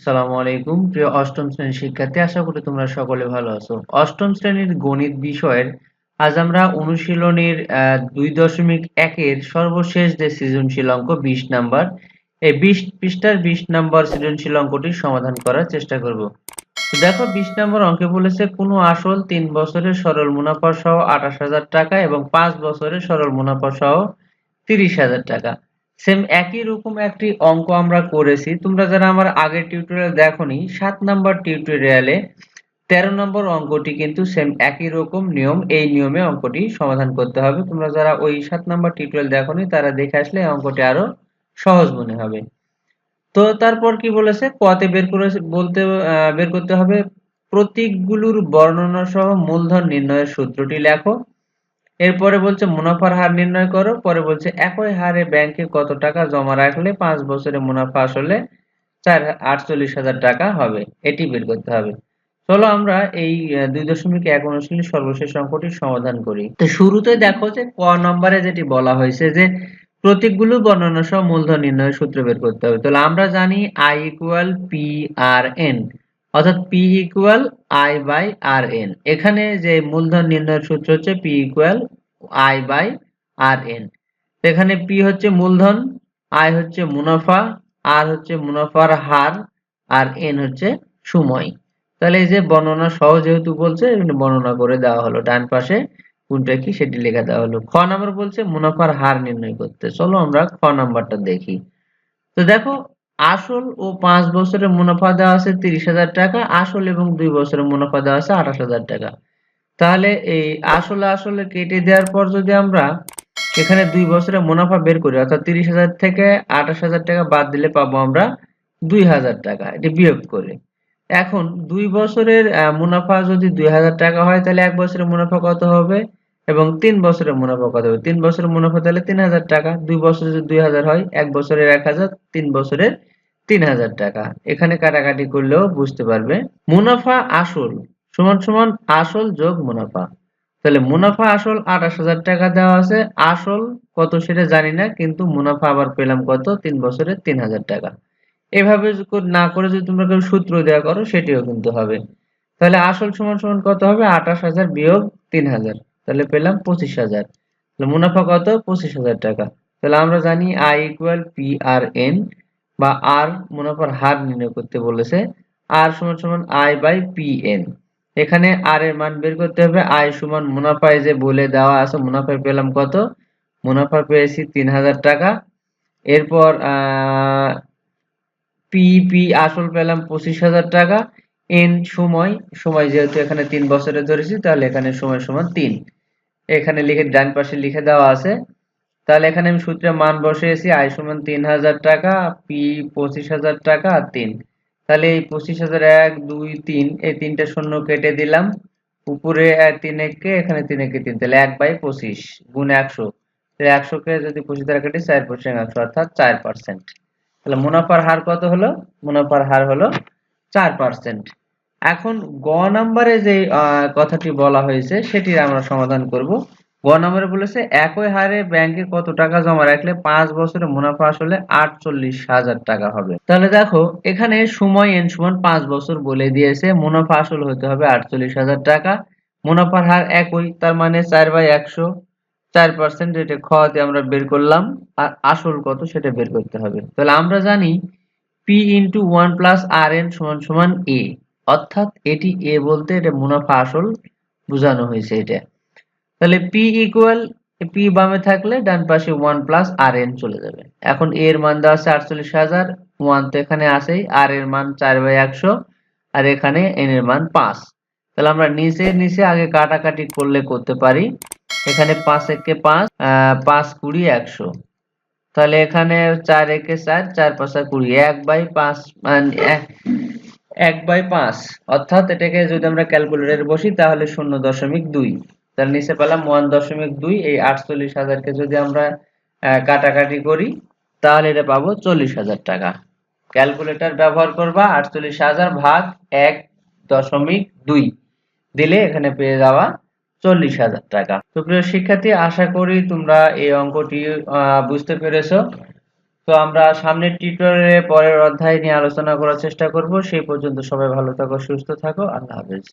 আসসালামু আলাইকুম। প্রিয় অষ্টম শ্রেণির শিক্ষার্থী, আশা করি তোমরা সকলে ভালো আছো। অষ্টম শ্রেণির গণিত বিষয়ের আজ আমরা অনুশীলনের দুই দশমিক একের সর্বশেষ যে সৃজনশীল অঙ্ক, বিশ নাম্বার, এই বিশ পৃষ্ঠার বিশ নাম্বার সৃজনশীল অঙ্কটি সমাধান করার চেষ্টা করব। দেখো, বিশ নম্বর অঙ্কে বলেছে, কোনো আসল তিন বছরের সরল মুনাফা সহ আঠাশ হাজার টাকা এবং পাঁচ বছরের সরল মুনাফা সহ তিরিশ হাজার টাকা। সেম একই রকম একটি অঙ্ক আমরা করেছি। তোমরা যারা আমার আগের টিউটোরিয়াল দেখোনি, সাত নাম্বার টিউটোরিয়ালে তেরো নম্বর অঙ্কটি কিন্তু সেম একই রকম নিয়ম, এই নিয়মে অঙ্কটি সমাধান করতে হবে। তোমরা যারা ওই সাত নাম্বার টিউটোরিয়াল দেখোনি, তারা দেখে আসলে অঙ্কটি আরও সহজ মনে হবে। তো তারপর কি বলেছে? কতে বের করে বলতে বের করতে হবে। প্রতীকগুলোর বর্ণনা সহ মূলধন নির্ণয়ের সূত্রটি লেখো। এরপরে বলছে, মুনাফার হার নির্ণয় করো। পরে বলছে, একই হারে ব্যাংকে কত টাকা জমা রাখলে পাঁচ বছরে মুনাফা আসলে চার, আটচল্লিশ হাজার টাকা হবে। এটি বের করতে হবে। চলো আমরা এই দুই দশমিক এক অনুশীলনী সর্বশেষ অঙ্কটি সমাধান করি। তো শুরুতে দেখো যে ক নম্বরে যেটি বলা হয়েছে যে প্রতীকগুলো বর্ণনা সহ মূলধন নির্ণয়ের সূত্র বের করতে হবে। তাহলে আমরা জানি I equal P R N অর্থাৎ P equal I by R N এখানে যে মূলধন নির্ণয়ের সূত্র হচ্ছে P equal I by R N এখানে পি হচ্ছে মূলধন আই হচ্ছে মুনাফা আর হচ্ছে মুনাফার হার, আর এন হচ্ছে সময়। তাহলে এই যে বর্ণনা সহ যেহেতু বলছে বর্ণনা করে দেওয়া হলো। ডান পাশে কোনটা কি, সেটি লেখা দেওয়া হলো। খ নাম্বার বলছে মুনাফার হার নির্ণয় করতে। চলো আমরা খ নাম্বারটা দেখি। তো দেখো, আসল ও পাঁচ বছরের মুনাফা দেওয়া আছে তিরিশ হাজার টাকা, আসল এবং দুই বছরের মুনাফা দেওয়া আছে আঠাশ হাজার টাকা। তাহলে এই আসলে আসলে কেটে দেওয়ার পর যদি আমরা এখানে দুই বছরের মুনাফা বের করি, অর্থাৎ তিরিশ হাজার থেকে আঠাশ হাজার টাকা বাদ দিলে পাবো আমরা দুই হাজার টাকা, এটি বিয়োগ করে। এখন দুই বছরের মুনাফা যদি দুই হাজার টাকা হয়, তাহলে এক বছরের মুনাফা কত হবে? এবং তিন বছরের মুনাফা কত হবে? তিন বছরের মুনাফা তাহলে তিন হাজার টাকা, দুই বছরে যদি দুই হাজার হয়, এক বছরের এক হাজার, তিন বছরের তিন হাজার টাকা। এখানে কাটাকাটি করলেও বুঝতে পারবে। মুনাফা আসল সমান সমান আসল যোগ মুনাফা। তাহলে মুনাফা আসল আঠাশ হাজার টাকা দেওয়া আছে। আসল কত সেটা জানি না, কিন্তু মুনাফা আবার পেলাম কত? তিন বছরে তিন হাজার টাকা। এভাবে না করে যদি তোমরা কেউ সূত্র দেওয়া করো, সেটিও কিন্তু হবে। তাহলে আসল সমান সমান কত হবে? আঠাশ হাজার বিয়োগ তিন হাজার। তাহলে পেলাম পঁচিশ হাজার। তাহলে মুনাফা কত? পঁচিশ হাজার টাকা। তাহলে আমরা জানি I equal P R N বা আর মুনাফার হার নির্ণয় করতে বলেছে। আর সমান সমান আই বাই পি এন এখানে আর এর মান বের করতে হবে আয় সমান মুনাফায় যে বলে দেওয়া আছে, মুনাফা পেলাম কত? মুনাফা পেয়েছি তিন হাজার টাকা। এরপর, আহ পি পি আসল পেলাম পঁচিশ হাজার টাকা। এন সময় সময় যেহেতু এখানে তিন বছরে ধরেছি, তাহলে এখানে সময় সমান তিন। এখানে লিখে, ডান পাশে লিখে দেওয়া আছে। তাহলে এখানে আমি সূত্রে মান বসিয়েছি আয় সমান তিন হাজার টাকা পি পঁচিশ হাজার টাকা আর তিন। তাহলে এই পঁচিশ হাজার এক, দুই, তিন, এই তিনটা শূন্য কেটে দিলাম। উপরে তিন, একে এখানে তিন, একে তিন। তাহলে এক বাই পঁচিশ গুণ একশো। তাহলে একশোকে যদি পঁচিশ দ্বারা কেটে চার পার্সেন্ট একশো, অর্থাৎ চার পার্সেন্ট তাহলে মুনাফার হার কত হলো? মুনাফার হার হলো চার পার্সেন্ট এখন গ নাম্বারে যে কথাটি বলা হয়েছে, সেটির আমরা সমাধান করব। গ নাম্বারে বলেছে, একই হারে ব্যাংকে কত টাকা জমা রাখলে পাঁচ বছরে মুনাফা আসলে আটচল্লিশ হাজার টাকা হবে। তাহলে দেখো, এখানে সময় এন সমান পাঁচ বছর বলে দিয়েছে, মুনাফা আসল হতে হবে আটচল্লিশ হাজার টাকা। মুনাফার হার একই, তার মানে চার বাই একশো, চার পার্সেন্ট এটা খতে আমরা বের করলাম, আর আসল কত সেটা বের করতে হবে। তাহলে আমরা জানি P into one plus R N সমান সমান এ অর্থাৎ এটি এ বলতে এটা মুনাফা আসল বোঝানো হয়েছে এটা। তাহলে পি ইকুয়াল পি বামে থাকলে ডান পাশে ওয়ান প্লাস আর এন চলে যাবে। এখন এ এর মান দেওয়া আছে আটচল্লিশ হাজার ওয়ান তো এখানে আসেই আর এর মান চার বাই একশো, আর এখানে এন এর মান পাঁচ। তাহলে আমরা নিচে নিচে আগে কাটাকাটি করলে করতে পারি। এখানে পাঁচ একে পাঁচ পাঁচ কুড়ি একশো। তাহলে এখানে চার একে চার চার পাঁচা কুড়ি, এক বাই পাঁচ মানে এক বাই পাঁচ। অর্থাৎ এটাকে যদি আমরা ক্যালকুলেটরে বসি, তাহলে শূন্য দশমিক দুই। তাহলে নিচে পেলাম ওয়ান দশমিক দুই, এই আটচল্লিশ হাজারকে যদি আমরা কাটাকাটি করি, তাহলে এটা পাবো চল্লিশ হাজার টাকা। ক্যালকুলেটর ব্যবহার করবা, আটচল্লিশ হাজার ভাগ এক দশমিক দুই দিলে এখানে পেয়ে যাওয়া চল্লিশ হাজার টাকা। তো প্রিয় শিক্ষার্থী, আশা করি তোমরা এই অঙ্কটি বুঝতে পেরেছ। তো আমরা সামনের টিউটোরিয়ালে পরের অধ্যায় নিয়ে আলোচনা করার চেষ্টা করব। সেই পর্যন্ত সবাই ভালো থাকো, সুস্থ থাকো। আল্লাহ হাফেজ।